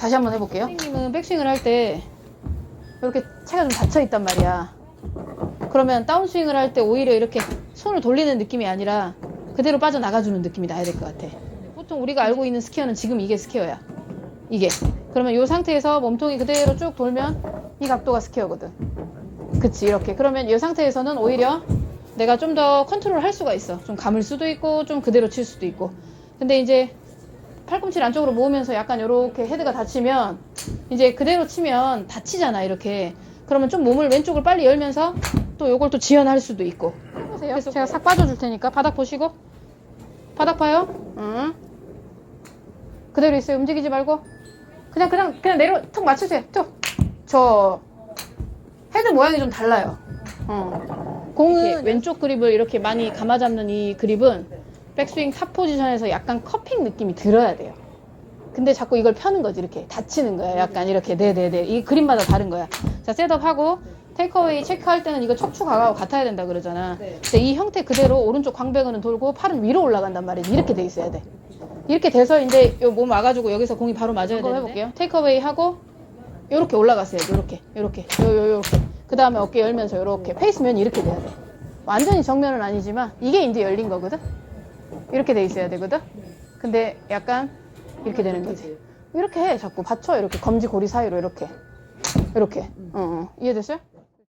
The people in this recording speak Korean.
다시 한번 해볼게요. 선생님은 백스윙을 할 때 이렇게 채가 좀 닫혀 있단 말이야. 그러면 다운스윙을 할 때 오히려 이렇게 손을 돌리는 느낌이 아니라 그대로 빠져나가주는 느낌이 나야 될 것 같아. 보통 우리가 알고 있는 스퀘어는 지금 이게 스퀘어야. 이게. 그러면 이 상태에서 몸통이 그대로 쭉 돌면 이 각도가 스퀘어거든. 그치, 이렇게. 그러면 이 상태에서는 오히려 내가 좀 더 컨트롤 할 수가 있어. 좀 감을 수도 있고, 좀 그대로 칠 수도 있고. 근데 이제 팔꿈치를 안쪽으로 모으면서 약간 이렇게 헤드가 닫히면 이제 그대로 치면 다치잖아 이렇게. 그러면 좀 몸을 왼쪽을 빨리 열면서 또 요걸 또 지연할 수도 있고. 보세요. 제가 싹 빠져줄 테니까 바닥 보시고. 바닥 봐요. 응. 그대로 있어요. 움직이지 말고. 그냥 그냥 그냥 내려 툭 맞추세요. 툭저 헤드 모양이 좀 달라요. 어. 공은 왼쪽 그립을 이렇게 많이 감아 잡는 이 그립은 백스윙 탑 포지션에서 약간 커핑 느낌이 들어야 돼요. 근데 자꾸 이걸 펴는 거지 이렇게. 다치는 거야. 약간 이렇게 네네네. 이 그림마다 다른 거야. 자 셋업하고 테이크어웨이 체크할 때는 이거 척추 가가고 같아야 된다 그러잖아. 근데 이 형태 그대로 오른쪽 광배근은 돌고 팔은 위로 올라간단 말이지. 이렇게 돼 있어야 돼. 이렇게 돼서 이제 요몸 와가지고 여기서 공이 바로 맞아야 되는데 해볼게요. 테이크어웨이 하고 요렇게 올라갔어요. 요렇게 요렇게. 요요 요렇게. 그 다음에 어깨 열면서 요렇게. 페이스면이 이렇게 돼야 돼. 완전히 정면은 아니지만 이게 이제 열린 거거든 이렇게 돼 있어야 되거든? 근데 약간 이렇게 되는 거지. 이렇게 해 자꾸. 받쳐. 이렇게. 검지 고리 사이로 이렇게. 이렇게. 어, 어. 이해됐어요?